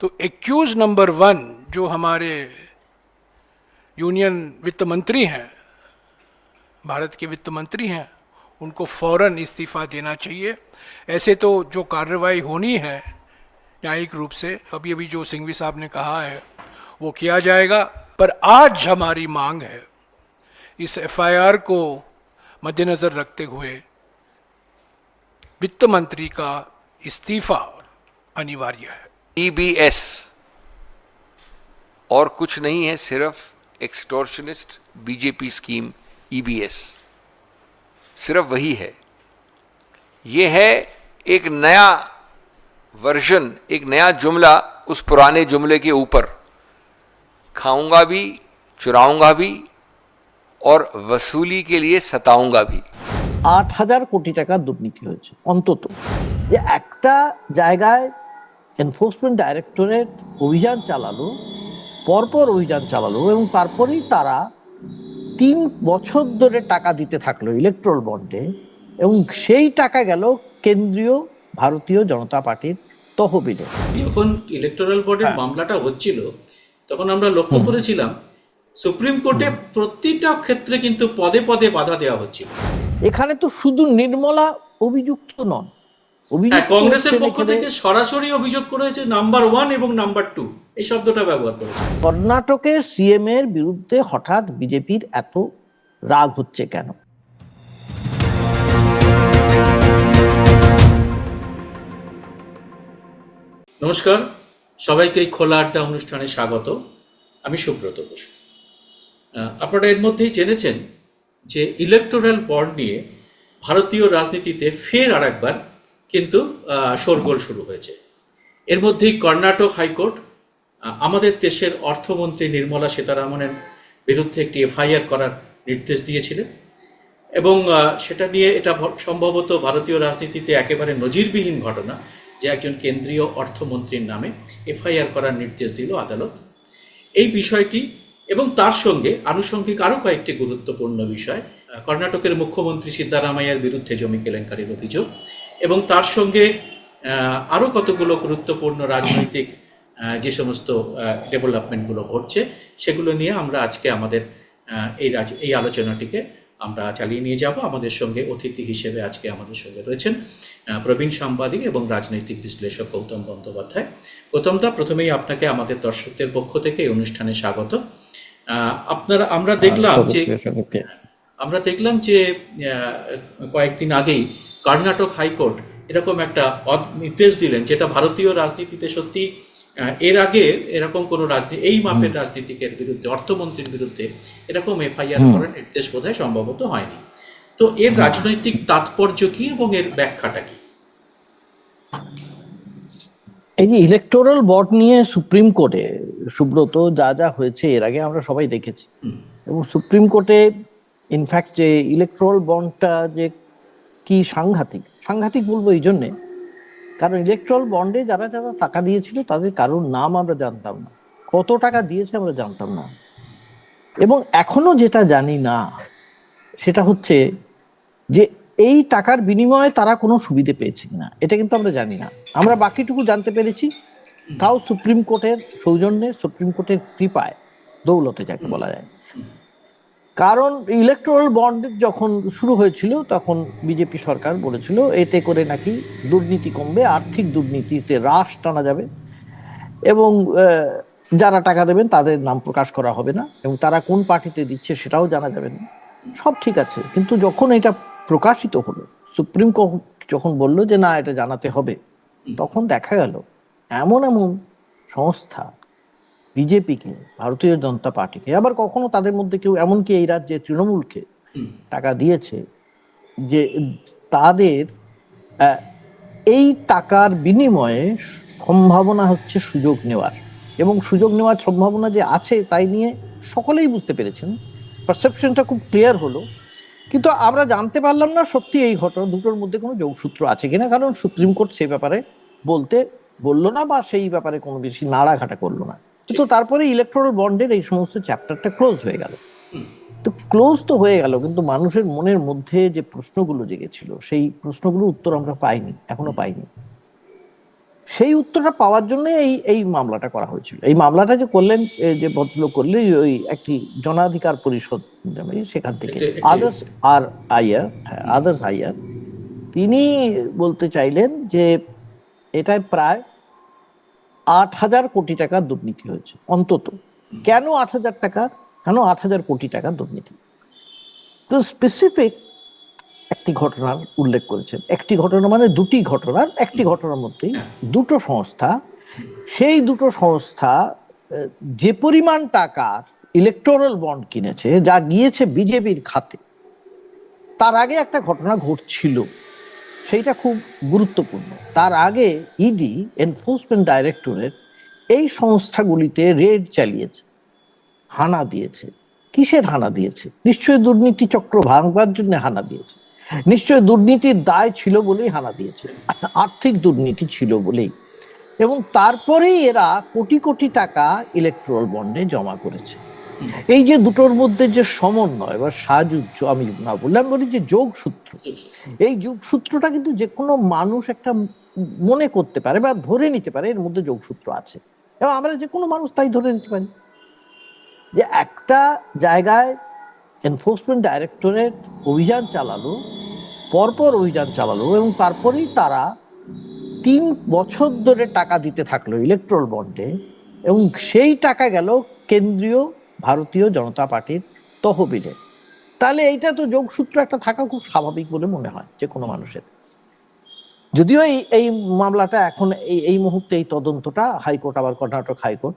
तो accused number one जो हमारे यूनियन वित्त मंत्री हैं, भारत के वित्त मंत्री हैं, उनको फ़ौरन इस्तीफा देना चाहिए। ऐसे तो जो कार्रवाई होनी है, न्यायिक रूप से, अभी अभी जो सिंघवी साहब ने कहा है, वो किया जाएगा। पर आज हमारी मांग है, इस एफआईआर को मद्देनज़र रखते हुए वित्त मंत्री का इस्तीफा अनिवार्य है। ईबीएस और कुछ नहीं है सिर्फ एक्सटोर्शनिस्ट बीजेपी स्कीम ईबीएस सिर्फ वही है ये है एक नया वर्जन एक नया जुमला उस पुराने जुमले के ऊपर खाऊंगा भी चुराऊंगा भी और वसूली के लिए सताऊंगा भी আট হাজার কোটি টাকার দুর্নীতি হয়েছে অন্তত যে একটা জায়গায় এনফোর্সমেন্ট ডাইরেক্টরেট অভিযান চালালো পরপর অভিযান চালালো এবং তারপরেই তারা তিন বছর ধরে টাকা দিতে থাকল ইলেকট্রল বন্ডে এবং সেই টাকা গেল কেন্দ্রীয় ভারতীয় জনতা পার্টির তহবিলে। যখন ইলেকটোরাল বোর্ডের মামলাটা হচ্ছিল তখন আমরা লক্ষ্য করেছিলাম সুপ্রিম কোর্টে প্রতিটা ক্ষেত্রে কিন্তু পদে পদে বাধা দেওয়া হচ্ছিল। এখানে তো শুধু নির্মলা অভিযুক্ত নন হ্যাঁ কংগ্রেসের পক্ষ থেকে সরাসরি অভিযোগ করেছে নাম্বার ওয়ান এবং নাম্বার টু। এই শব্দটা ব্যবহার করেছে কর্ণাটকের সিএম এর বিরুদ্ধে হঠাৎ বিজেপির এত রাগ হচ্ছে কেন? নমস্কার সবাইকে এই খোলা আড্ডা অনুষ্ঠানে স্বাগত। আমি সুব্রত বসু। আহ, আপনারা এর মধ্যেই জেনেছেন যে ইলেকটোরাল বন্ড নিয়ে ভারতীয় রাজনীতিতে ফের আর একবার কিন্তু শোরগোল শুরু হয়েছে। এর মধ্যেই কর্ণাটক হাইকোর্ট আমাদের দেশের অর্থমন্ত্রী নির্মলা সীতারামনের বিরুদ্ধে একটি এফআইআর করার নির্দেশ দিয়েছিলেন এবং সেটা নিয়ে এটা সম্ভবত ভারতীয় রাজনীতিতে একেবারে নজিরবিহীন ঘটনা যে একজন কেন্দ্রীয় অর্থমন্ত্রীর নামে এফআইআর করার নির্দেশ দিল আদালত। এই বিষয়টি এবং তার সঙ্গে আনুষঙ্গিক আরও কয়েকটি গুরুত্বপূর্ণ বিষয় কর্ণাটকের মুখ্যমন্ত্রী সিদ্ধারামাইয়ার বিরুদ্ধে জমি কেলেঙ্কারির অভিযোগ এবং তার সঙ্গে আরও কতগুলো গুরুত্বপূর্ণ রাজনৈতিক যে সমস্ত ডেভেলপমেন্টগুলো ঘটছে সেগুলো নিয়ে আমরা আজকে আমাদের এই রাজ এই আলোচনাটিকে আমরা চালিয়ে নিয়ে যাব। আমাদের সঙ্গে অতিথি হিসেবে আজকে আমাদের সঙ্গে রয়েছেন প্রবীণ সাংবাদিক এবং রাজনৈতিক বিশ্লেষক গৌতম বন্দ্যোপাধ্যায়। গৌতমদা প্রথমেই আপনাকে আমাদের দর্শকদের পক্ষ থেকে এই অনুষ্ঠানে স্বাগত। আপনারা আমরা দেখলাম যে আমরা দেখলাম যে কয়েকদিন আগেই কর্ণাটক হাইকোর্ট এরকম একটা নির্দেশ দিলেন যেটা ভারতীয় রাজনীতিতে সত্যি এর আগে এরকম কোনো রাজনীতি এই মাপের রাজনীতিকের বিরুদ্ধে অর্থমন্ত্রীর বিরুদ্ধে এরকম এফআইআর করার নির্দেশ বোধহয় সম্ভবত হয়নি। তো এর রাজনৈতিক তাৎপর্য কি এবং এর ব্যাখ্যাটা কি? এই যে ইলেকটোরাল বন্ড নিয়ে সুপ্রিম কোর্টে সুব্রত যা যা হয়েছে এর আগে আমরা সবাই দেখেছি। এবং সুপ্রিম কোর্টে ইনফ্যাক্ট যে ইলেকট্রাল বন্ডটা যে কি সাংঘাতিক? সাংঘাতিক বলব এই জন্যে। কারণ ইলেকট্রাল বন্ডে যারা যারা টাকা দিয়েছিল, তাদের কারোর নাম আমরা জানতাম না। কত টাকা দিয়েছে আমরা জানতাম না। এবং এখনও যেটা জানি না, সেটা হচ্ছে যে এই টাকার বিনিময়ে তারা কোনো সুবিধে পেয়েছে কিনা এটা কিন্তু আমরা জানি না। আমরা বাকিটুকু জানতে পেরেছি। তাও সুপ্রিম কোর্টের সৌজন্যে সুপ্রিম কোর্টের কৃপায়, দৌলতে যাকে বলা যায়। কারণ ইলেকট্রাল বন্ড যখন শুরু হয়েছিল তখন বিজেপি সরকার বলেছিল এতে করে নাকি দুর্নীতি কমবে আর্থিক দুর্নীতিতে হ্রাস টানা যাবে এবং যারা টাকা দেবেন তাদের নাম প্রকাশ করা হবে না এবং তারা কোন পার্টিতে দিচ্ছে সেটাও জানা যাবে না। সব ঠিক আছে কিন্তু যখন এটা প্রকাশিত হলো সুপ্রিম কোর্ট যখন বলল যে না এটা জানাতে হবে তখন দেখা গেল এমন এমন সংস্থা বিজেপিকে ভারতীয় জনতা পার্টিকে আবার কখনো তাদের মধ্যে কেউ এমনকি এই রাজ্যে তৃণমূলকে। টাকা দিয়েছে যে তাদের এই টাকার বিনিময়ে সম্ভাবনা হচ্ছে সুযোগ নেওয়ার। এবং সুযোগ নেওয়ার সম্ভাবনা যে আছে তাই নিয়ে সকলেই বুঝতে পেরেছেন। পারসেপশনটা খুব ক্লিয়ার হলো। কিন্তু আমরা জানতে পারলাম না সত্যি এই ঘটনা দুটোর মধ্যে কোনো যোগসূত্র আছে কিনা। কারণ সুপ্রিম কোর্ট সেই ব্যাপারে বলতে বলল না বা সেই ব্যাপারে কোনো বেশি নাড়াঘাটা করল না। কিন্তু তারপরে ইলেকট্রাল বন্ডের এই সমস্ত চ্যাপ্টারটা ক্লোজ হয়ে গেল। তো ক্লোজ তো হয়ে গেল কিন্তু মানুষের মনের মধ্যে যে প্রশ্নগুলো জেগেছিল সেই প্রশ্নগুলো উত্তর আমরা পাইনি এখনও পাইনি। সেই উত্তরটা পাওয়ার জন্য এই এই মামলাটা করা হয়েছিল। এই মামলাটা যে করলেন যে ভদ্রলোক করলেন ওই একটি জনাধিকার পরিষদ সেখান থেকে। আদার্স আর আইয়ার আদার্স আইয়ার তিনি বলতে চাইলেন যে এটায় প্রায় আট হাজার কোটি টাকার দুর্নীতি হয়েছে, অন্তত। কেন আট হাজার টাকা? কেন আট হাজার কোটি টাকা দুর্নীতি? তো স্পেসিফিক একটি ঘটনার উল্লেখ করেছেন। একটি ঘটনা মানে দুটি ঘটনার, একটি ঘটনার মধ্যেই দুটো সংস্থা। সেই দুটো সংস্থা যে পরিমাণ টাকার ইলেকটোরাল বন্ড কিনেছে, যা গিয়েছে বিজেপির খাতে, তার আগে একটা ঘটনা ঘটছিল। সেইটা খুব গুরুত্বপূর্ণ। তার আগে ইডি এনফোর্সমেন্ট ডাইরেক্টরেট এই সংস্থাগুলিতে রেড চালিয়েছে, হানা দিয়েছে। কিসের হানা দিয়েছে? নিশ্চয়ই দুর্নীতি চক্র ভাঙবার জন্য হানা দিয়েছে। নিশ্চয়ই দুর্নীতির দায় ছিল বলেই হানা দিয়েছে। আর্থিক দুর্নীতি ছিল বলেই। এবং তারপরেই এরা কোটি কোটি টাকা ইলেকট্রাল বন্ডে জমা করেছে। এই যে দুটোর মধ্যে যে সমন্বয় বা সাজুজ্য আমি না বললাম বলি যে যোগসূত্র এই যোগসূত্রটা কিন্তু যে কোনো মানুষ একটা মনে করতে পারে বা ধরে নিতে পারে এর মধ্যে যোগসূত্র আছে। এবং আমরা যে কোনো মানুষ তাই ধরে নিতে পারি। যে একটা জায়গায় এনফোর্সমেন্ট ডাইরেক্টরেট অভিযান চালালো পরপর অভিযান চালালো এবং তারপরেই তারা তিন বছর ধরে টাকা দিতে থাকল ইলেকট্রল বন্ডে এবং সেই টাকা গেল কেন্দ্রীয় ভারতীয় জনতা পার্টির তহবিলে। তাহলে এইটা তো যোগসূত্র একটা থাকা খুব স্বাভাবিক বলে মনে হয় যে কোনো মানুষের। যদিও এই এই মামলাটা এখন এই এই মুহূর্তে এই তদন্তটা হাইকোর্ট আবার কর্ণাটক হাইকোর্ট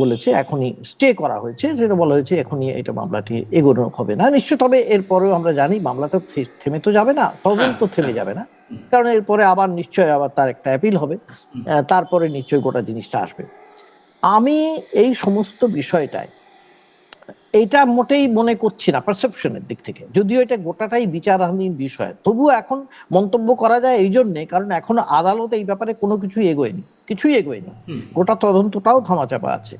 বলেছে এখনই স্টে করা হয়েছে। সেটা বলা হয়েছে এখনই এটা মামলাটি এগোনো হবে না। নিশ্চয় তবে এরপরেও আমরা জানি মামলাটা থেমে তো যাবে না তদন্ত হ্যাঁ, থেমে যাবে না। কারণ এরপরে আবার নিশ্চয় আবার তার একটা অ্যাপিল হবে। তারপরে নিশ্চয় গোটা জিনিসটা আসবে। আমি এই সমস্ত বিষয়টায় এইটা মোটেই মনে করছি না পারসেপশনের দিক থেকে। যদিও এটা গোটাটাই বিচারাধীন বিষয় তবুও এখন মন্তব্য করা যায় এই জন্যে কারণ এখন আদালত এই ব্যাপারে কোনো কিছুই এগোয়নি কিছুই এগোয়নি। গোটা তদন্তটাও ধামাচাপা আছে।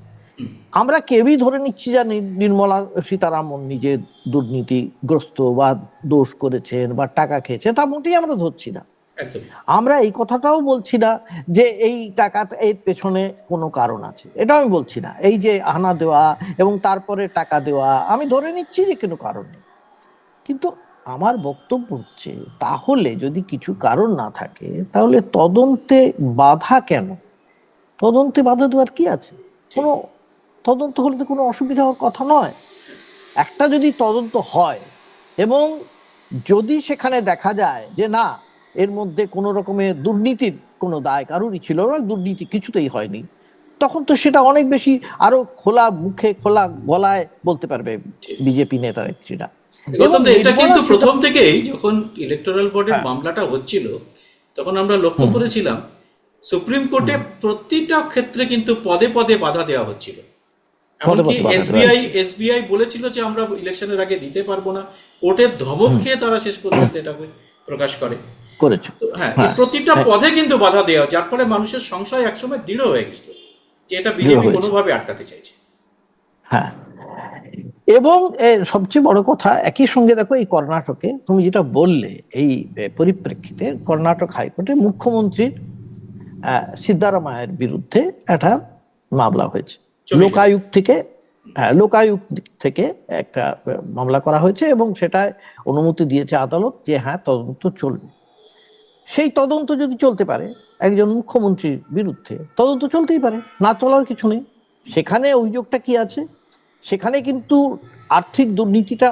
আমরা কেউই ধরে নিচ্ছি যে নির্মলা সীতারামন নিজে দুর্নীতিগ্রস্ত বা দোষ করেছেন বা টাকা খেয়েছেন তা মোটেই আমরা ধরছি না। আমরা এই কথাটাও বলছি না যে এই টাকা এর পেছনে কোনো কারণ আছে। এটা আমি বলছি না। এই যে আনা দেওয়া এবং তারপরে টাকা দেওয়া, আমি ধরে নিচ্ছি যে কোনো কারণ নেই। কিন্তু আমার বক্তব্য হচ্ছে, তাহলে যদি কিছু কারণ না থাকে, তাহলে তদন্তে বাধা কেন? তদন্তে বাধা দেওয়ার কি আছে? কোনো তদন্ত হলে তো কোনো অসুবিধা হওয়ার কথা নয়। একটা যদি তদন্ত হয় এবং যদি সেখানে দেখা যায় যে না এর মধ্যে কোনো রকমের দুর্নীতির কোনো দায় কারোরই ছিল না দুর্নীতি কিছুতেই হয়নি। তখন তো সেটা অনেক বেশি আরও খোলা মুখে খোলা গলায় বলতে পারবে বিজেপি নেতা নেত্রীরা। এটা কিন্তু প্রথম থেকেই যখন ইলেকটোরাল বোর্ডের হ্যাঁ। মামলাটা হচ্ছিল তখন আমরা লক্ষ্য করেছিলাম সুপ্রিম কোর্টে প্রতিটা ক্ষেত্রে কিন্তু পদে পদে বাধা দেওয়া হচ্ছিল। এমনকি এসবিআই এসবিআই বলেছিল যে আমরা ইলেকশনের আগে দিতে পারব না কোর্টের ধমক খেয়ে তারা শেষ পর্যন্ত এটাকে প্রকাশ করে। হ্যাঁ হ্যাঁ, প্রতিটা হ্যাঁ। পদে কিন্তু বাধা দেওয়া যার ফলে মানুষের সংশয় একসময় দৃঢ় হয়ে গেছিল যে এটা বিজেপি কোনোভাবে আটকাতে চাইছে। হ্যাঁ। এবং সবচেয়ে বড় কথা একই সঙ্গে দেখো এই কর্ণাটকে তুমি যেটা বললে এই পরিপ্রেক্ষিতে কর্ণাটক হাইকোর্টে মুখ্যমন্ত্রীর সিদ্ধারামায়ের বিরুদ্ধে একটা মামলা হয়েছে। লোকায়ুক্ত থেকে হ্যাঁ লোকায়ুক্ত থেকে একটা মামলা করা হয়েছে এবং সেটায় অনুমতি দিয়েছে আদালত যে হ্যাঁ তদন্ত চলবে। সেই তদন্ত যদি চলতে পারে একজন মুখ্যমন্ত্রীর বিরুদ্ধে তদন্ত চলতেই পারে না চলার কিছু নেই। সেখানে অভিযোগটা কি আছে? সেখানে কিন্তু আর্থিক দুর্নীতিটা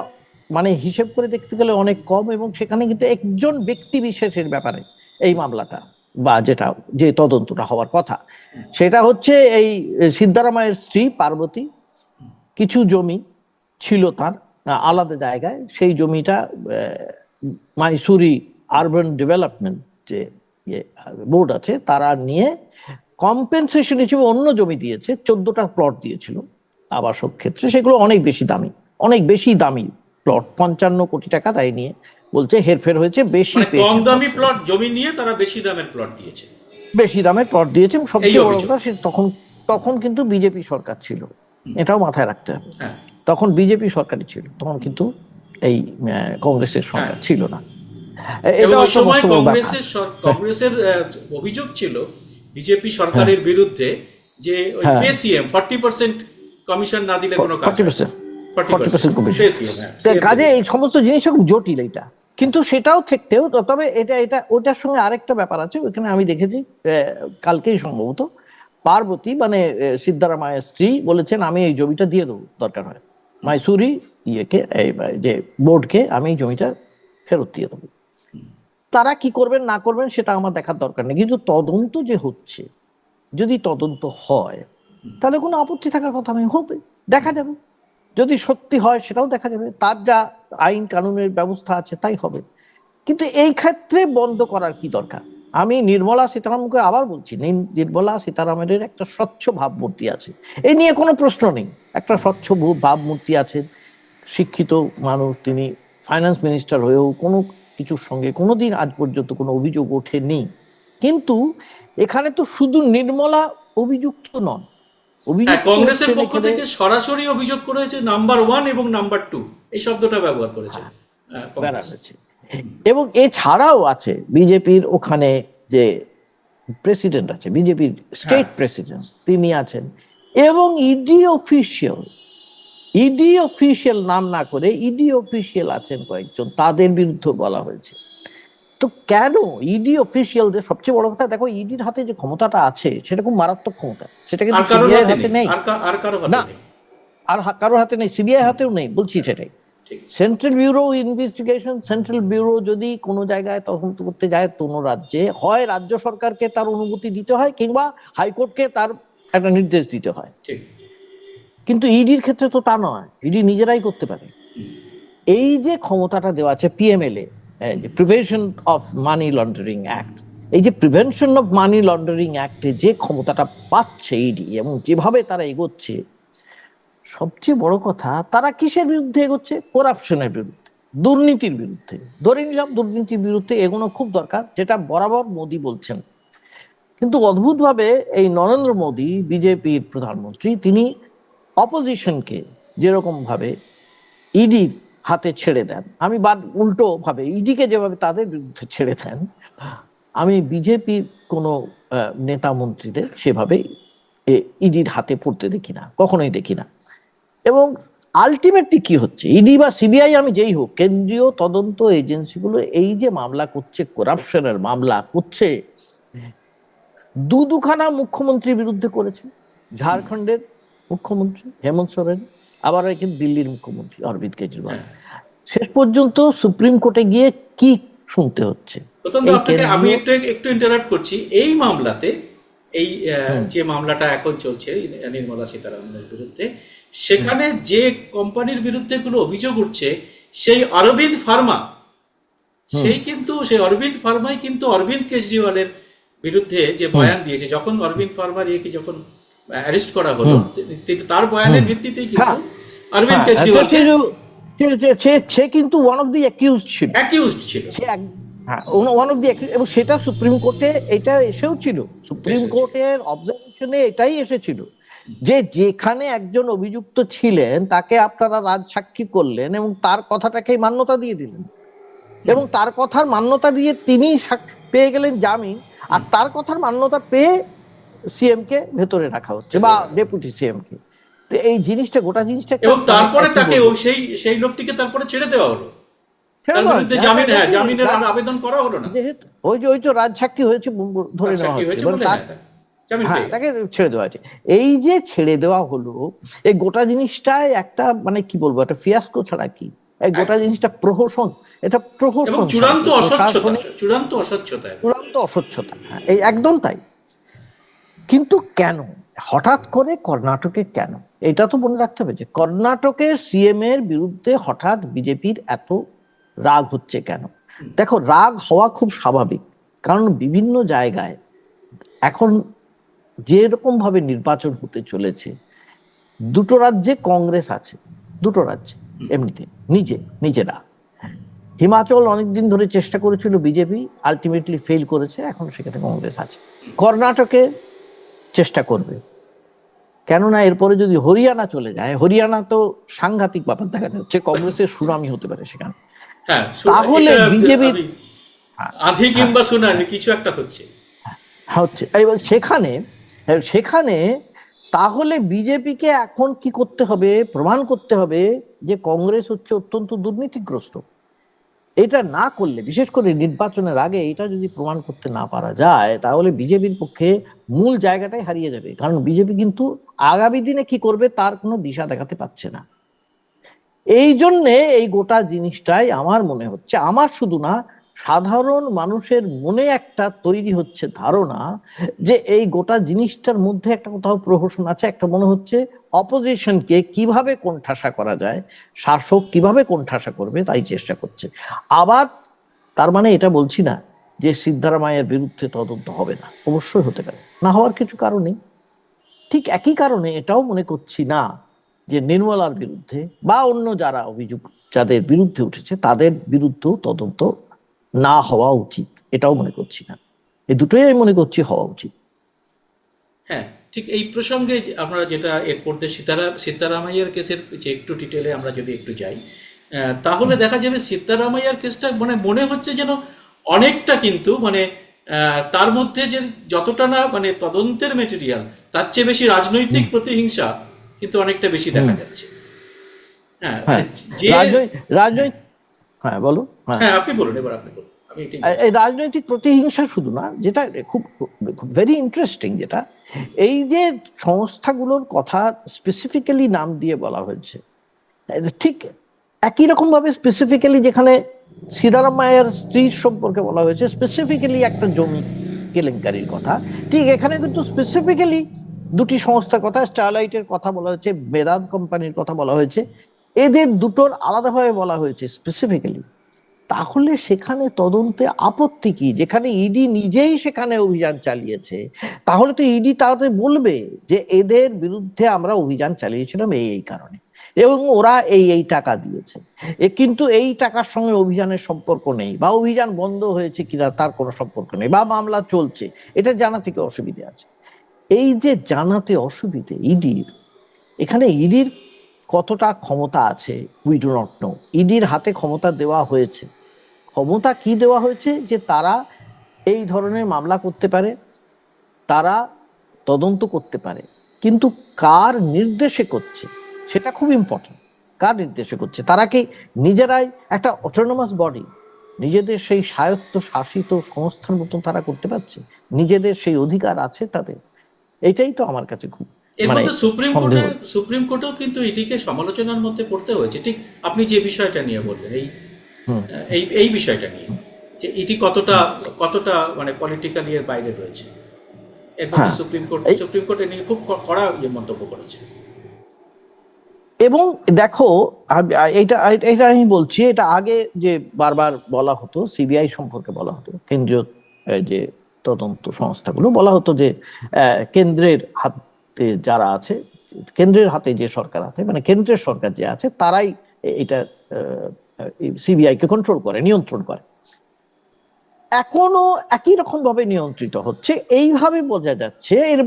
মানে হিসেব করে দেখতে গেলে অনেক কম এবং সেখানে কিন্তু একজন ব্যক্তি বিশেষের ব্যাপারে এই মামলাটা বা যেটা যে তদন্তটা হওয়ার কথা। সেটা হচ্ছে এই সিদ্ধারামায়ের স্ত্রী পার্বতী। কিছু জমি ছিল তার আলাদা জায়গায়। সেই জমিটা মাইসুরি আরবান ডেভেলপমেন্ট যে বোর্ড আছে তারা নিয়ে কম্পেনসেশন হিসেবে অন্য জমি দিয়েছে চোদ্দটা প্লট দিয়েছিল আবাসক ক্ষেত্রে। সেগুলো অনেক বেশি দামি অনেক বেশি দামি প্লট পঞ্চান্ন কোটি টাকা তাই নিয়ে বলছে হেরফের হয়েছে বেশি কম দামি প্লট জমি নিয়ে তারা বেশি দামের প্লট দিয়েছে। বেশি দামে প্লট দিয়েছে সবচেয়ে বড় কথা তখন তখন কিন্তু বিজেপি সরকার ছিল। এটাও মাথায় রাখতে হবে। হ্যাঁ। তখন বিজেপি সরকারই ছিল তখন কিন্তু এই কংগ্রেসের সরকার ছিল না। এটা সময় কংগ্রেসের কংগ্রেসের অভিযোগ ছিল বিজেপি সরকারের বিরুদ্ধে যে ওই হ্যাঁ। Pay CM forty percent commission না দিলে কোনো কাজ forty percent. Forty forty percent commission. Pay CM হ্যাঁ। কাজে এই সমস্ত জিনিস খুব জটিল এটা। কিন্তু সেটাও থাকতেও তবে এটা এটা ওটার সঙ্গে আরেকটা ব্যাপার আছে ওখানে আমি দেখেছি কালকেই সম্ভবত পার্বতী মানে সিদ্ধারামায়ের স্ত্রী বলেছেন, আমি এই জমিটা দিয়ে দেবো, দরকার হয়। মাইসুরি ইয়েকে যে, বোর্ডকে আমি এই জমিটা ফেরত দিয়ে দেবো। তারা কি করবেন, না করবেন, সেটা আমার দেখার দরকার নেই। কিন্তু তদন্ত যে হচ্ছে, যদি তদন্ত হয়, তাহলে কোনো আপত্তি থাকার কথা নেই হবে, দেখা যাবে। যদি সত্যি হয়, সেটাও দেখা যাবে। তার যা আইন কানুনের ব্যবস্থা আছে, তাই হবে। কিন্তু এই ক্ষেত্রে বন্ধ করার কি দরকার? আমি নির্মলা সীতারামকে আবার বলছি নির্মলা সীতারামের একটা স্বচ্ছ ভাবমূর্তি আছে। এই নিয়ে কোনো প্রশ্ন নেই। একটা স্বচ্ছ ভাবমূর্তি আছে। শিক্ষিত মানুষ তিনি ফাইন্যান্স মিনিস্টার হয়েও কোনো কিছুর সঙ্গে কোনোদিন আজ পর্যন্ত কোনো অভিযোগ ওঠেনি। কিন্তু এখানে তো শুধু নির্মলা অভিযুক্ত নন। হ্যাঁ কংগ্রেসের পক্ষ থেকে সরাসরি অভিযোগ করেছে নাম্বার ওয়ান এবং নাম্বার টু এই শব্দটা ব্যবহার করেছে এবং এছাড়াও আছে বিজেপির ওখানে যে প্রেসিডেন্ট আছে বিজেপির স্টেট হ্যাঁ। প্রেসিডেন্ট তিনি আছেন। এবং ইডি অফিসিয়াল ইডি অফিসিয়াল নাম না করে ইডি অফিসিয়াল আছেন কয়েকজন তাদের বিরুদ্ধে বলা হয়েছে। তো কেন ইডি অফিসিয়ালদের সবচেয়ে বড় কথা দেখো ইডির হাতে যে ক্ষমতাটা আছে সেটা খুব মারাত্মক ক্ষমতা। সেটা কিন্তু সিবিআই হাতে নেই। আর না। কারোর হাতে নেই সিবিআই হাতেও নেই বলছি সেটাই। Central Bureau Investigation Central Bureau যদি কোনো জায়গায় তদন্ত করতে যায় কোনো রাজ্যে হয় রাজ্য সরকারকে তার অনুমতি দিতে হয় কিংবা হাইকোর্টকে তার একটা নির্দেশ দিতে হয়। কিন্তু ইডির ক্ষেত্রে তো তা নয় ইডি নিজেরাই করতে পারে। এই যে ক্ষমতাটা দেওয়া আছে পিএমএলএ যে prevention of money laundering act এই যে প্রিভেনশন অফ মানি লন্ডারিং অ্যাক্টে যে ক্ষমতাটা পাচ্ছে ইডি এবং যেভাবে তারা এগোচ্ছে সবচেয়ে বড় কথা, তারা কিসের বিরুদ্ধে এগোচ্ছে? করাপশনের বিরুদ্ধে, দুর্নীতির বিরুদ্ধে। ধরে নিলাম, দুর্নীতির বিরুদ্ধে এগোনো খুব দরকার, যেটা বরাবর মোদি বলছেন। কিন্তু অদ্ভুতভাবে এই নরেন্দ্র মোদী, বিজেপির প্রধানমন্ত্রী, তিনি অপোজিশনকে যেরকম ভাবে ইডির হাতে ছেড়ে দেন, আমি বাদ উল্টো ভাবে ইডিকে যেভাবে তাদের বিরুদ্ধে ছেড়ে দেন, আমি বিজেপির কোনো নেতা মন্ত্রীদের সেভাবে ইডির হাতে পড়তে দেখি না, কখনোই দেখি না। এবং আলটিমেটলি কি হচ্ছে? ইডি বা সিবিআই আমি যেই হোক কেন্দ্রীয় তদন্ত এজেন্সিগুলো এই যে মামলা করছে করাপশনের মামলা করছে দু দুখানা মুখ্যমন্ত্রীর বিরুদ্ধে করেছে। ঝাড়খণ্ডের মুখ্যমন্ত্রী হেমন্ত সোরেন আবার কিন্তু দিল্লির মুখ্যমন্ত্রী অরবিন্দ কেজরিওয়াল। শেষ পর্যন্ত সুপ্রিম কোর্টে গিয়ে কি শুনতে হচ্ছে? আমি একটু একটু ইন্টারাপ্ট করছি। এই মামলাতে এই যে মামলাটা এখন চলছে নির্মলা সীতারামনের বিরুদ্ধে সেখানে যে কোম্পানির বিরুদ্ধে কোনো অভিযোগ উঠছে সেই অরবিন্দ ফার্মা সেই কিন্তু সেই অরবিন্দ ফার্মাই কিন্তু অরবিন্দ কেজরিওয়ালের বিরুদ্ধে যে বয়ান দিয়েছে যখন অরবিন্দ ফার্মার ইয়েকে যখন অ্যারেস্ট করা হলো তার বয়ানের ভিত্তিতেই কিন্তু হ্যাঁ। অরবিন্দ হ্যাঁ, কেজরিওয়ালকে সে- কিন্তু ওয়ান অফ দি অ্যাকিউজ ছিল। অ্যাকিউজড ছিল। সে হ্যাঁ ওয়ান অফ দি এবং সেটা সুপ্রিম কোর্টে এটা এসেও ছিল। সুপ্রিম কোর্টের অবজারভেশনে এটাই এসেছিল যে যেখানে একজন অভিযুক্ত ছিলেন তাকে আপনারা রাজ সাক্ষী করলেন এবং তার কথাটাকে মান্যতা দিয়ে দিলেন। এবং তার কথার মান্যতা দিয়ে তিনি পেয়ে গেলেন জামিন আর তার কথার মান্যতা পেয়ে সিএম কে ভেতরে রাখা হচ্ছে বা ডেপুটি সিএম কে তো এই জিনিসটা গোটা জিনিসটা এবং তারপরে তাকে সেই সেই লোকটিকে তারপরে ছেড়ে দেওয়া হলো। ওই যে ওই তো রাজ সাক্ষী হয়েছে ব- ব- ধরে নেওয়া হচ্ছে। হয়েছে এবং বলে তার- তা- জামিন পেয়ে গেল। তাকে ছেড়ে দেওয়া হয়েছে। এই যে ছেড়ে দেওয়া হলো এই গোটা জিনিসটাই একটা মানে কি বলব একটা ফিয়াস্কো ছাড়া কি? এই গোটা জিনিসটা প্রহসন এটা প্রহসন চূড়ান্ত অস্বচ্ছতা চূড়ান্ত অস্বচ্ছতা চূড়ান্ত অস্বচ্ছতা হ্যাঁ, এই একদম তাই। কিন্তু কেন? হঠাৎ করে কর্ণাটকে কেন? এটা তো মনে রাখতে হবে যে কর্ণাটকের সিএম এর বিরুদ্ধে হঠাৎ বিজেপির এত রাগ হচ্ছে কেন? দেখো, রাগ হওয়া খুব স্বাভাবিক, কারণ বিভিন্ন জায়গায় এখন যেরকম ভাবে নির্বাচন হতে চলেছে, দুটো রাজ্যে কংগ্রেস আছে, দুটো রাজ্যে, এমনিতে, নিজে, নিজেরা। হিমাচল অনেকদিন ধরে চেষ্টা করেছিল বিজেপি আলটিমেটলি ফেল করেছে, এখন সেখানে কংগ্রেস আছে। কর্ণাটকে চেষ্টা করবে। কেননা এরপরে যদি হরিয়ানা চলে যায়, হরিয়ানা তো সাংঘাতিক ব্যাপার দেখা যাচ্ছে, কংগ্রেসের সুনামি হতে পারে সেখানে। হ্যাঁ তাহলে আধি কিংবা কিছু একটা হচ্ছে। হচ্ছে। এবং সেখানে সেখানে তাহলে বিজেপিকে এখন কি করতে হবে? প্রমাণ করতে হবে যে কংগ্রেস হচ্ছে অত্যন্ত দুর্নীতিগ্রস্ত। এটা না করলে বিশেষ করে নির্বাচনের আগে এটা যদি প্রমাণ করতে না পারা যায় তাহলে বিজেপির পক্ষে মূল জায়গাটাই হারিয়ে যাবে। কারণ বিজেপি কিন্তু আগামী দিনে কি করবে তার কোনো দিশা দেখাতে পাচ্ছে না। এই জন্যে এই গোটা জিনিসটাই আমার মনে হচ্ছে। আমার শুধু না, সাধারণ মানুষের মনে একটা তৈরি হচ্ছে ধারণা যে এই গোটা জিনিসটার মধ্যে একটা কোথাও প্রহসন আছে, একটা মনে হচ্ছে অপোজিশনকে কীভাবে কোণঠাসা করা যায়, শাসক কীভাবে কোণঠাসা করবে তাই চেষ্টা করছে। আবার তার মানে এটা বলছি না যে সিদ্ধারামায়ের বিরুদ্ধে তদন্ত হবে না, অবশ্যই হতে পারে। না হওয়ার কিছু কারণে ঠিক একই কারণে এটাও মনে করছি না যে নির্মলার বিরুদ্ধে বা অন্য যারা অভিযোগ যাদের বিরুদ্ধে উঠেছে তাদের বিরুদ্ধেও তদন্ত না হওয়া উচিত। এটাও মনে করছি না। এই দুটোই আমি মনে করছি হওয়া উচিত। হ্যাঁ ঠিক এই প্রসঙ্গে আমরা যেটা এরপর দিয়ে সীতারা সীতারামাইয়ার কেসের যে একটু ডিটেলে আমরা যদি একটু যাই তাহলে দেখা যাবে সীতারামাইয়ার কেসটা মানে মনে হচ্ছে যেন অনেকটা কিন্তু মানে তার মধ্যে যে যতটা না মানে তদন্তের মেটেরিয়াল তার চেয়ে বেশি রাজনৈতিক প্রতিহিংসা কিন্তু অনেকটা বেশি দেখা যাচ্ছে। হ্যাঁ হ্যাঁ যে রাজনৈতিক হ্যাঁ বলো। আপনি বলুন এবার আপনি বলুন। এই রাজনৈতিক প্রতিহিংসা শুধু না যেটা খুব ভেরি ইন্টারেস্টিং যেটা এই যে সংস্থাগুলোর কথা স্পেসিফিক্যালি নাম দিয়ে বলা হয়েছে ঠিক একই রকম ভাবে স্পেসিফিক্যালি যেখানে সীতারাম মায়ের স্ত্রীর সম্পর্কে বলা হয়েছে স্পেসিফিক্যালি একটা জমি কেলেঙ্কারির কথা ঠিক এখানে কিন্তু স্পেসিফিক্যালি দুটি সংস্থার কথা স্টারলাইটের কথা বলা হয়েছে বেদান্ত কোম্পানির কথা বলা হয়েছে। এদের দুটোর আলাদাভাবে বলা হয়েছে স্পেসিফিক্যালি তাহলে সেখানে তদন্তে আপত্তি কি? যেখানে ইডি নিজেই সেখানে অভিযান চালিয়েছে। তাহলে তো ইডি তাহলে বলবে যে এদের বিরুদ্ধে আমরা অভিযান চালিয়েছিলাম এই এই কারণে। এবং ওরা এই এই টাকা দিয়েছে। কিন্তু এই টাকার সঙ্গে অভিযানের সম্পর্ক নেই বা অভিযান বন্ধ হয়েছে কিনা তার কোনো সম্পর্ক নেই বা মামলা চলছে। এটা জানা থেকে অসুবিধে আছে। এই যে জানাতে অসুবিধে ইডির, এখানে ইডির কতটা ক্ষমতা আছে? উই ডু নট নো ইডির হাতে ক্ষমতা দেওয়া হয়েছে। ক্ষমতা কি দেওয়া হয়েছে? যে তারা এই ধরনের মামলা করতে পারে, তারা তদন্ত করতে পারে। কিন্তু কার নির্দেশে করছে? সেটা খুব ইম্পর্টেন্ট কার নির্দেশে করছে? তারা কি নিজেরাই একটা অটোনমাস বডি নিজেদের সেই স্বায়ত্ত শাসিত সংস্থার মতন তারা করতে পারছে? নিজেদের সেই অধিকার আছে তাদের? এটাই তো আমার কাছে খুব এর মানে মধ্যে সুপ্রিম সুপ্রিম কোর্টেও কিন্তু এটিকে সমালোচনার মধ্যে পড়তে হয়েছে। ঠিক আপনি যে বিষয়টা নিয়ে বললেন এই এই এই বিষয়টা নিয়ে যে এটি কতটা কতটা মানে পলিটিক্যালি এর বাইরে রয়েছে। এর মধ্যে হ্যাঁ। সুপ্রিম কোর্ট সুপ্রিম কোর্টে নিয়ে খুব কড়া ইয়ে মন্তব্য করেছে। এবং দেখো এইটা এটা আমি বলছি এটা আগে যে বারবার বলা হতো সিবিআই সম্পর্কে বলা হতো কেন্দ্রীয় যে তদন্ত সংস্থাগুলো। বলা হতো যে কেন্দ্রের হাতে যারা আছে, কেন্দ্রের হাতে যে সরকার আছে মানে কেন্দ্রের সরকার যে আছে, তারাই এটা সিবিআই কে কন্ট্রোল করে, নিয়ন্ত্রণ করে। এখনও একই রকম ভাবে নিয়ন্ত্রিত হচ্ছে। এইভাবে বোঝা যাচ্ছে, এর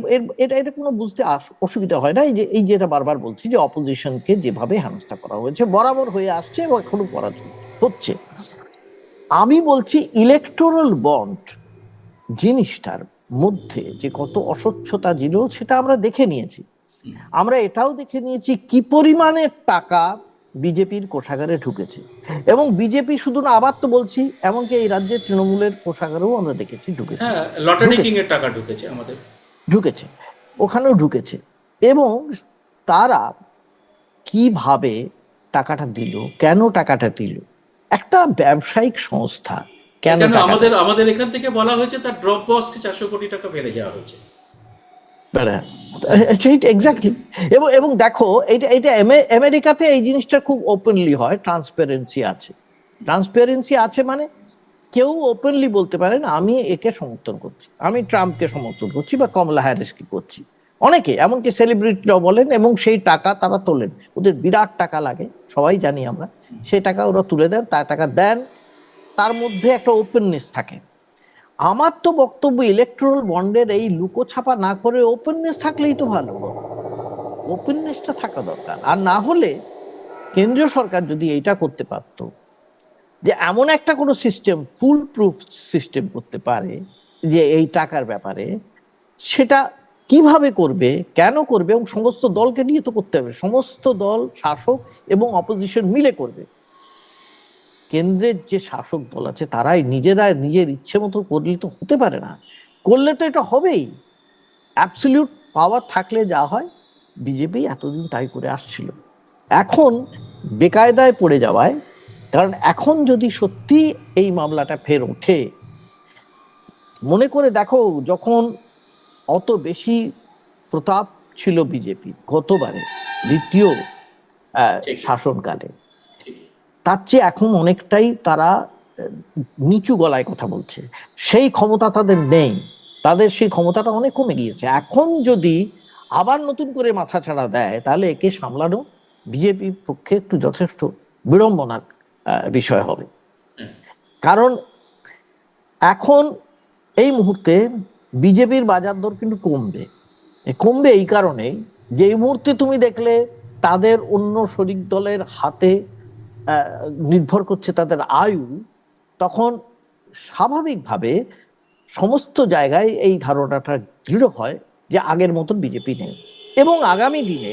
এটা এটা কোনো বুঝতে অসুবিধা হয় না এই যে এই যেটা বারবার বলছি যে অপোজিশনকে যেভাবে হেনস্থা করা হয়েছে, বরাবর হয়ে আসছে এবং এখনও করা হচ্ছে। আমি বলছি ইলেকটোরাল বন্ড জিনিসটার মধ্যে যে কত অস্বচ্ছতা ছিল সেটা আমরা দেখে নিয়েছি। আমরা এটাও দেখে নিয়েছি কি পরিমাণের টাকা বিজেপির কোষাগারে ঢুকেছে। এবং বিজেপি শুধু না আবার তো বলছি এমনকি এই রাজ্যের তৃণমূলের কোষাগারেও আমরা দেখেছি ঢুকেছে। হ্যাঁ লটারি কিং এর টাকা ঢুকেছে আমাদের। ঢুকেছে। ওখানেও ঢুকেছে। এবং তারা কীভাবে টাকাটা দিল কেন টাকাটা দিল? একটা ব্যবসায়িক সংস্থা কেন আমাদের আমাদের এখান থেকে বলা হয়েছে তার ড্রপ বস্ট চারশো কোটি টাকা ফেলে যাওয়া হয়েছে। এক্স্যাক্টলি এবং এবং দেখো এটা এটা আমেরিকাতে এই জিনিসটা খুব ওপেনলি হয় ট্রান্সপারেন্সি আছে। ট্রান্সপারেন্সি আছে মানে কেউ ওপেনলি বলতে পারেন আমি একে সমর্থন করছি আমি ট্রাম্পকে সমর্থন করছি বা কমলা হ্যারিসকে করছি। অনেকে এমনকি সেলিব্রিটিরাও বলেন এবং সেই টাকা তারা তোলেন। ওদের বিরাট টাকা লাগে সবাই জানি আমরা। সেই টাকা ওরা তুলে দেন তার টাকা দেন তার মধ্যে একটা ওপেননেস থাকে। আমার তো বক্তব্য ইলেকট্রাল বন্ডের এই লুকোছাপা না করে ওপেননেস থাকলেই তো ভালো। ওপেননেসটা থাকা দরকার। আর না হলে কেন্দ্রীয় সরকার যদি এইটা করতে পারত, যে এমন একটা কোনো সিস্টেম ফুল প্রুফ সিস্টেম করতে পারে, যে এই টাকার ব্যাপারে, সেটা কীভাবে করবে, কেন করবে, এবং সমস্ত দলকে নিয়ে তো করতে হবে। সমস্ত দল শাসক এবং অপোজিশন মিলে করবে। কেন্দ্রের যে শাসক দল আছে তারাই নিজেরা নিজের ইচ্ছে মতো করলে তো হতে পারে না। করলে তো এটা হবেই। অ্যাবসলিউট পাওয়ার থাকলে যা হয় বিজেপি এতদিন তাই করে আসছিল। এখন বেকায়দায় পড়ে যাওয়ায় কারণ এখন যদি সত্যি এই মামলাটা ফের ওঠে মনে করে দেখো যখন অত বেশি প্রতাপ ছিল বিজেপি গতবারে দ্বিতীয় শাসনকালে। তার চেয়ে এখন অনেকটাই তারা নিচু গলায় কথা বলছে। সেই ক্ষমতা তাদের নেই। তাদের সেই ক্ষমতাটা অনেক কমে গিয়েছে। এখন যদি আবার নতুন করে মাথা ছাড়া দেয়, তাহলে একে সামলানো বিজেপির পক্ষে একটু যথেষ্ট বিড়ম্বনার বিষয় হবে। কারণ এখন এই মুহূর্তে বিজেপির বাজার দর কিন্তু কমবে। কমবে এই কারণে যে মুহূর্তে তুমি দেখলে তাদের অন্য শরিক দলের হাতে নির্ভর করছে তাদের আয়ু তখন স্বাভাবিকভাবে সমস্ত জায়গায় এই ধারণাটা দৃঢ় হয় যে আগের মতন বিজেপি নেই। এবং আগামী দিনে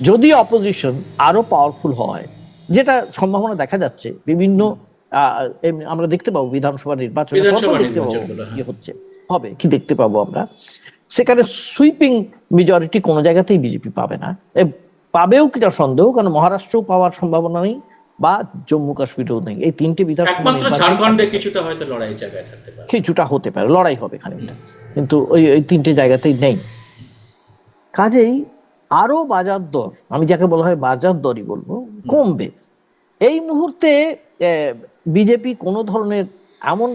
যদি অপোজিশন আরও পাওয়ারফুল হয় যেটা সম্ভাবনা দেখা যাচ্ছে বিভিন্ন আহ, আমরা দেখতে পাবো বিধানসভা নির্বাচন দেখতে পাবো হ্যাঁ। কি হচ্ছে হবে কি দেখতে পাবো আমরা। সেখানে সুইপিং মেজরিটি কোনো জায়গাতেই বিজেপি পাবে না। পাবেও কিনা সন্দেহ কারণ মহারাষ্ট্রও পাওয়ার সম্ভাবনা নেই। বা জম্মু কাশ্মীরেও নেই। এই তিনটে বিধানসভা একমাত্র ঝাড়খণ্ডে কিছুটা হয়তো লড়াই জায়গায় থাকতে পারে। কিছুটা হতে পারে লড়াই হবে খানিকটা। কিন্তু ওই ওই তিনটে জায়গাতেই নেই। কাজেই আরও বাজার দর আমি যাকে বলা হয় বাজার দরই বলব কমবে। এই মুহূর্তে বিজেপি কোনো ধরনের এমন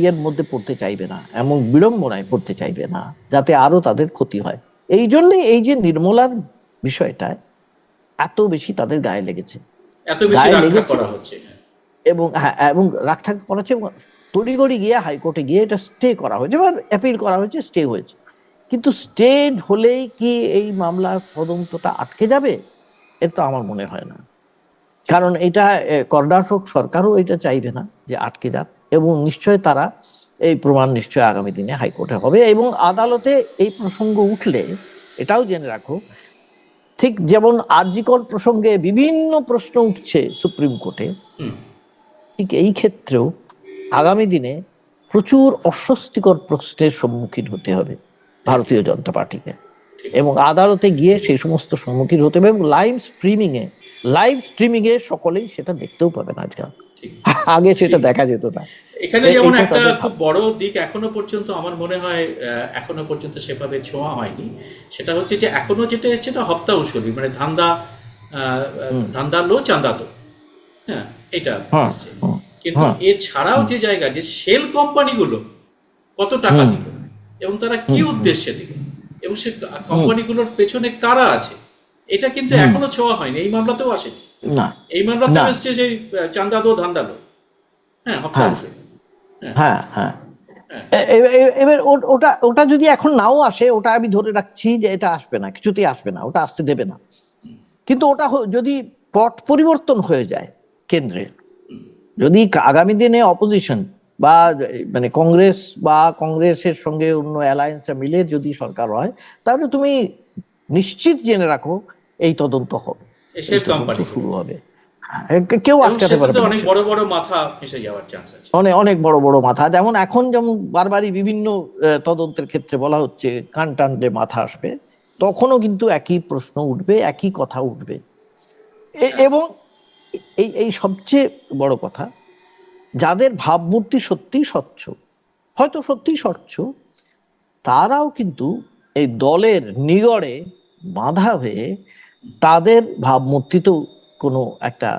ইয়ের মধ্যে পড়তে চাইবে না এমন বিড়ম্বনায় পড়তে চাইবে না যাতে আরও তাদের ক্ষতি হয়। এই জন্য এই যে নির্মলার বিষয়টা এত বেশি তাদের গায়ে লেগেছে। এত বেশি রাগ লেগেছে। করা হচ্ছে হ্যাঁ। এবং হ্যাঁ এবং রাগঠাক করা হচ্ছে তড়িগড়ি গিয়ে হাইকোর্টে গিয়ে এটা স্টে করা হয়েছে এবার অ্যাপিল করা হয়েছে স্টে হয়েছে কিন্তু স্টে হলেই কি এই মামলার তদন্তটা আটকে যাবে এর তো আমার মনে হয় না কারণ এটা কর্ণাটক সরকারও এটা চাইবে না যে আটকে যাক এবং নিশ্চয় তারা এই প্রমাণ নিশ্চয় আগামী দিনে হাইকোর্টে হবে এবং আদালতে এই প্রসঙ্গ উঠলে এটাও জেনে রাখো ঠিক যেমন আরজিকর প্রসঙ্গে বিভিন্ন প্রশ্ন উঠছে সুপ্রিম কোর্টে ঠিক এই ক্ষেত্রেও আগামী দিনে প্রচুর অস্বস্তিকর প্রশ্নের সম্মুখীন হতে হবে ভারতীয় জনতা পার্টিকে। এবং আদালতে গিয়ে সেই সমস্ত সম্মুখীন হতে হবে এবং লাইভ স্ট্রিমিং এ লাইভ স্ট্রিমিং এ সকলেই সেটা দেখতেও পাবেন আজকাল। আগে সেটা দেখা যেত না। এখানে যেমন একটা খুব বড় দিক এখনও পর্যন্ত আমার মনে হয় এখনও পর্যন্ত সেভাবে ছোঁয়া হয়নি। সেটা হচ্ছে যে এখনও যেটা এসছে এটা হপ্তা উসুলি মানে ধান্দা ধান্দা লো চান্দা দো হ্যাঁ এটা হ্যাঁ, এসছে। হ্যাঁ, কিন্তু হ্যাঁ। এছাড়াও যে জায়গা যে সেল কোম্পানিগুলো কত টাকা দিল এবং তারা কি উদ্দেশ্যে দিল এবং সে কোম্পানিগুলোর পেছনে কারা আছে? এটা কিন্তু এখনও ছোঁয়া হয়নি। এই মামলাতেও আসেনি। না। এই মামলাতেও। এসছে সেই আহ, চান্দা দো ধান্দা লো। হ্যাঁ হপ্তা হ্যাঁ। উসুলি। হ্যাঁ। হ্যাঁ এ- এ- এবার ওটা ওটা যদি এখন নাও আসে ওটা আমি ধরে রাখছি যে এটা আসবে না কিছুতেই আসবে না ওটা আসতে দেবে না। কিন্তু ওটা যদি পট পরিবর্তন হয়ে যায় কেন্দ্রের যদি আগামী দিনে অপোজিশন বা মানে কংগ্রেস বা কংগ্রেসের সঙ্গে অন্য অ্যালায়েন্সে মিলে যদি সরকার হয় তাহলে তুমি নিশ্চিত জেনে রাখো এই তদন্ত হবে শুরু হবে। হ্যাঁ, কেউ আটকাতে পারবে অনেক বড় বড় মাথা মিশে যাওয়ার চান্স আছে। অনেক অনেক বড় বড় মাথা। যেমন এখন যেমন বারবারই বিভিন্ন তদন্তের ক্ষেত্রে বলা হচ্ছে কান টানলে মাথা আসবে তখনও কিন্তু একই প্রশ্ন উঠবে একই কথা উঠবে। এবং এই এই সবচেয়ে বড় কথা যাদের ভাবমূর্তি সত্যিই স্বচ্ছ হয়তো সত্যিই স্বচ্ছ তারাও কিন্তু এই দলের নিগড়ে বাঁধা হয়ে তাদের ভাবমূর্তিতেও কোনো একটা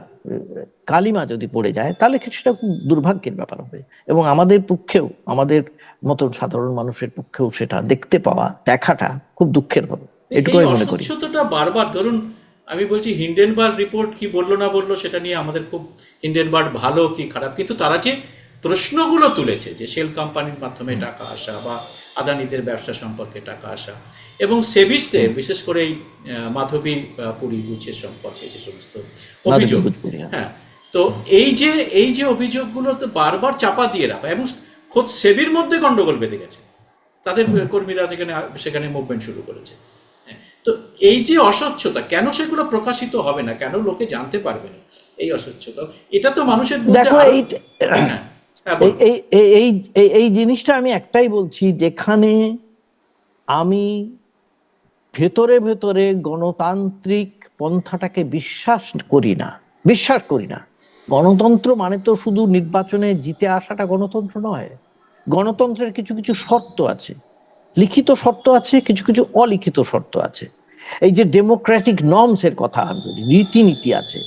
কালিমা যদি পড়ে যায় তাহলে সেটা খুব দুর্ভাগ্যের ব্যাপার হবে? এবং আমাদের পক্ষেও আমাদের মতন সাধারণ মানুষের পক্ষেও সেটা দেখতে পাওয়া দেখাটা খুব দুঃখের হবে এটুকুই মনে করি। বারবার ধরুন আমি বলছি হিন্ডেনবার্গ রিপোর্ট কি বলল না বলল সেটা নিয়ে আমাদের খুব হিন্ডেনবার্গ ভালো কি খারাপ কিন্তু তারা যে প্রশ্নগুলো তুলেছে যে সেল কোম্পানির মাধ্যমে টাকা আসা বা আদানিদের ব্যবসা সম্পর্কে টাকা আসা এবং সেভিসে বিশেষ করে এই মাধবী পুরী বুচের সম্পর্কে যে সমস্ত অভিযোগ হ্যাঁ। হ্যাঁ তো এই যে এই যে অভিযোগগুলো তো বারবার চাপা দিয়ে রাখা এবং খোদ সেবির মধ্যে গন্ডগোল বেঁধে গেছে। তাদের কর্মীরা সেখানে সেখানে মুভমেন্ট শুরু করেছে। হ্যাঁ, তো এই যে অস্বচ্ছতা কেন সেগুলো প্রকাশিত হবে না? কেন লোকে জানতে পারবে না এই অস্বচ্ছতা? এটা তো মানুষের দেখো এই হ্যাঁ, এই এই জিনিসটা আমি একটাই বলছি যেখানে আমি ভেতরে ভেতরে গণতান্ত্রিক পন্থাটাকে বিশ্বাস করি না বিশ্বাস করি না। গণতন্ত্র মানে তো শুধু নির্বাচনে জিতে আসাটা গণতন্ত্র নয় গণতন্ত্রের কিছু কিছু শর্ত আছে। লিখিত শর্ত আছে কিছু কিছু অলিখিত শর্ত আছে। এই যে ডেমোক্রেটিক নর্মস এর কথা আমি বলি রীতিনীতি আছে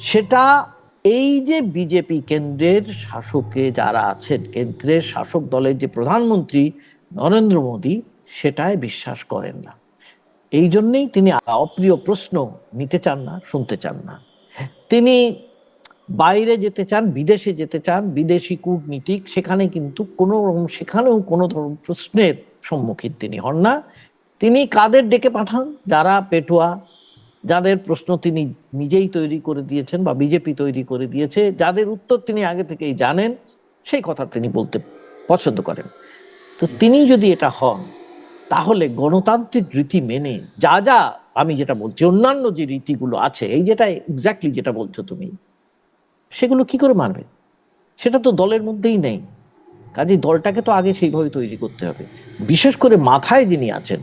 সেটা এই যে বিজেপি কেন্দ্রের শাসকে যারা আছেন, কেন্দ্রের শাসক দলের যে প্রধানমন্ত্রী নরেন্দ্র মোদী সেটাই বিশ্বাস করেন না। এই জন্যই তিনি অপ্রিয় প্রশ্ন নিতে চান না, শুনতে চান না। তিনি বাইরে যেতে চান, বিদেশে যেতে চান, বিদেশি কূটনীতিক, সেখানে কিন্তু কোনো রকম, সেখানেও কোনো ধরনের প্রশ্নের সম্মুখীন তিনি হন না। তিনি কাদের ডেকে পাঠান? যারা পেটুয়া যাদের প্রশ্ন তিনি নিজেই তৈরি করে দিয়েছেন বা বিজেপি তৈরি করে দিয়েছে, যাদের উত্তর তিনি আগে থেকেই জানেন, সেই কথা তিনি বলতে পছন্দ করেন। তো তিনি যদি এটা হন, তাহলে গণতান্ত্রিক রীতি মেনে যা যা আমি যেটা বলছি, অন্যান্য যে রীতিগুলো আছে, এই যেটা এক্স্যাক্টলি যেটা বলছো তুমি, সেগুলো কি করে মানবে? সেটা তো দলের মধ্যেই নেই। কাজে দলটাকে তো আগে সেইভাবে তৈরি করতে হবে। বিশেষ করে মাথায় যিনি আছেন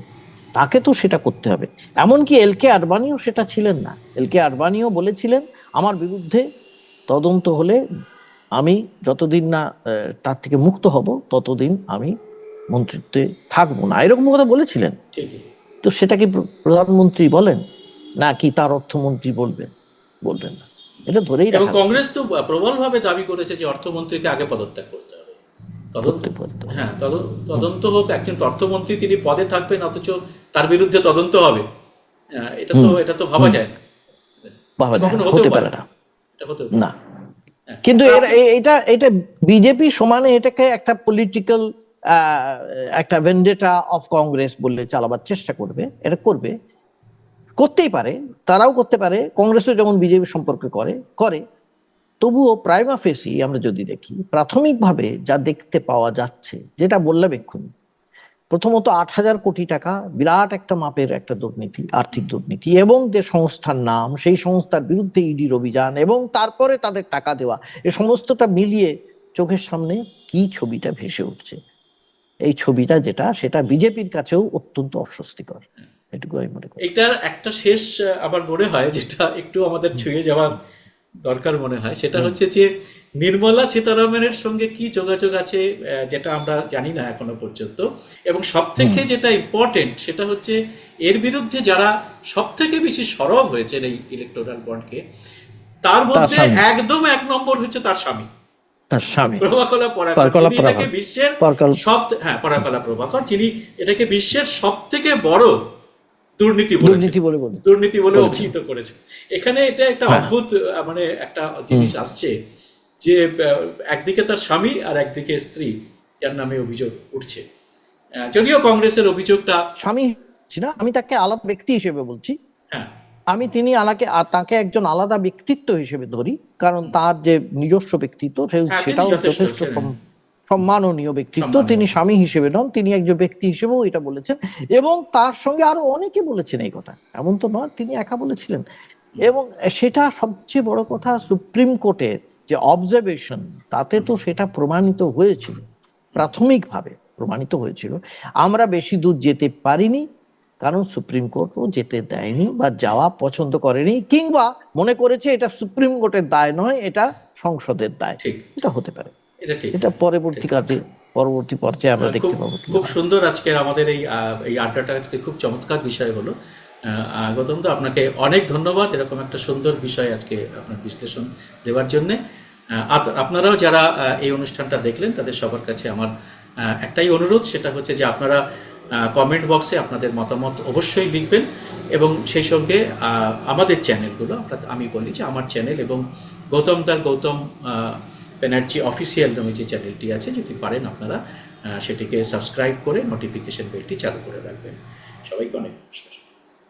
তাকে তো সেটা করতে হবে। এমনকি এল কে আরবানিও সেটা ছিলেন না। এল কে আরবানিও বলেছিলেন আমার বিরুদ্ধে তদন্ত হলে আমি যতদিন না তার থেকে মুক্ত হব ততদিন আমি মন্ত্রিত্বে থাকব না। এরকম কথা বলেছিলেন। তো সেটা কি প্রধানমন্ত্রী বলেন? না কি তার অর্থমন্ত্রী বলবেন? বলবেন না। এটা ধরেই এবং কংগ্রেস তো প্রবলভাবে দাবি করেছে যে অর্থমন্ত্রীকে আগে পদত্যাগ করতে হবে। তদন্ত। হ্যাঁ তদ- তদন্ত হোক একজন অর্থমন্ত্রী তিনি পদে থাকবেন অথচ তার বিরুদ্ধে তদন্ত হবে। এটা তো এটা তো ভাবা যায় না। বাবা যায় না, হতে পারে না। না। হ্যাঁ। কিন্তু এটা এটা বিজেপি সমানে এটাকে একটা পলিটিক্যাল একটা ভেন্ডেটা অফ কংগ্রেস বলে চালাবার চেষ্টা করবে। এটা করবে। করতেই পারে। তারাও করতে পারে। কংগ্রেসও যেমন বিজেপি সম্পর্কে করে করে। তবুও প্রাইমা ফেসি আমরা যদি দেখি প্রাথমিকভাবে যা দেখতে পাওয়া যাচ্ছে যেটা বললাম এক্ষুনি প্রথমত আট হাজার কোটি টাকা বিরাট একটা মাপের একটা দুর্নীতি, আর্থিক দুর্নীতি এবং যে সংস্থার নাম, সেই সংস্থার বিরুদ্ধে ইডির অভিযান এবং তারপরে তাদের টাকা দেওয়া, এ সমস্তটা মিলিয়ে চোখের সামনে কি ছবিটা ভেসে উঠছে? এই ছবিটা যেটা, সেটা বিজেপির কাছেও অত্যন্ত অস্বস্তিকর। এটুকু আমি মনে করি। এটার একটা শেষ আমার মনে হয়, যেটা একটু আমাদের ছুঁয়ে যাওয়ার দরকার মনে হয়। সেটা হচ্ছে যে নির্মলা সীতারামনের সঙ্গে কি যোগাযোগ আছে যেটা আমরা জানি না এখনও পর্যন্ত। এবং সব থেকে যেটা ইম্পর্টেন্ট সেটা হচ্ছে এর বিরুদ্ধে যারা সব থেকে বেশি সরব হয়েছেন এই ইলেকটোরাল বন্ডকে তার মধ্যে একদম এক নম্বর হচ্ছে তার স্বামী। তার স্বামী। প্রভাকলা পরাকর এটাকে বিশ্বের সব হ্যাঁ পরাকলা প্রভাকর। যিনি এটাকে বিশ্বের সব থেকে বড় দুর্নীতি বলে দুর্নীতি বলে অভিহিত করেছে। এখানে এটা একটা হ্যাঁ। অদ্ভুত মানে একটা জিনিস আসছে যে একদিকে তার স্বামী আর একদিকে স্ত্রী যার নামে অভিযোগ উঠছে। যদিও কংগ্রেসের অভিযোগটা স্বামী না আমি তাকে আলাদা ব্যক্তি হিসেবে বলছি। হ্যাঁ। আমি তিনি আলাকে তাকে একজন আলাদা ব্যক্তিত্ব হিসেবে ধরি কারণ তার যে নিজস্ব ব্যক্তিত্ব হ্যাঁ, সেটাও যথেষ্ট সম্মাননীয় ব্যক্তিত্ব তিনি স্বামী হিসেবে নন তিনি একজন ব্যক্তি হিসেবেও এটা বলেছেন এবং তার সঙ্গে আরও অনেকে বলেছেন এই কথা। এমন তো নয় তিনি একা বলেছিলেন। এবং সেটা সবচেয়ে বড় কথা সুপ্রিম কোর্টের যে অবজারভেশন তাতে তো সেটা প্রমাণিত হয়েছিল প্রাথমিকভাবে প্রমাণিত হয়েছিল। আমরা বেশি দূর যেতে পারিনি কারণ সুপ্রিম কোর্টও যেতে দেয়নি বা যাওয়া পছন্দ করেনি কিংবা মনে করেছে এটা সুপ্রিম কোর্টের দায় নয় এটা সংসদের দায়। এটা হতে পারে। এটা পরবর্তী কাজে পরবর্তী পর্যায়ে আমরা খুব দেখতে পাবো খুব সুন্দর আজকে আমাদের এই এই আড্ডাটা আজকে খুব চমৎকার বিষয় হলো। গৌতম তো আপনাকে অনেক ধন্যবাদ। এরকম একটা সুন্দর বিষয় আজকে আপনার বিশ্লেষণ দেওয়ার জন্যে। আপনারাও যারা এই অনুষ্ঠানটা দেখলেন তাদের সবার কাছে আমার একটাই অনুরোধ। সেটা হচ্ছে যে আপনারা কমেন্ট বক্সে আপনাদের মতামত অবশ্যই লিখবেন এবং সেই সঙ্গে আমাদের চ্যানেলগুলো আমরা আমি বলি যে আমার চ্যানেল এবং গৌতম দার গৌতম ব্যানার্জি অফিসিয়াল নামে যে চ্যানেলটি আছে, যদি পারেন আপনারা সেটিকে সাবস্ক্রাইব করে নোটিফিকেশন বেলটি চালু করে রাখবেন। সবাইকে অনেক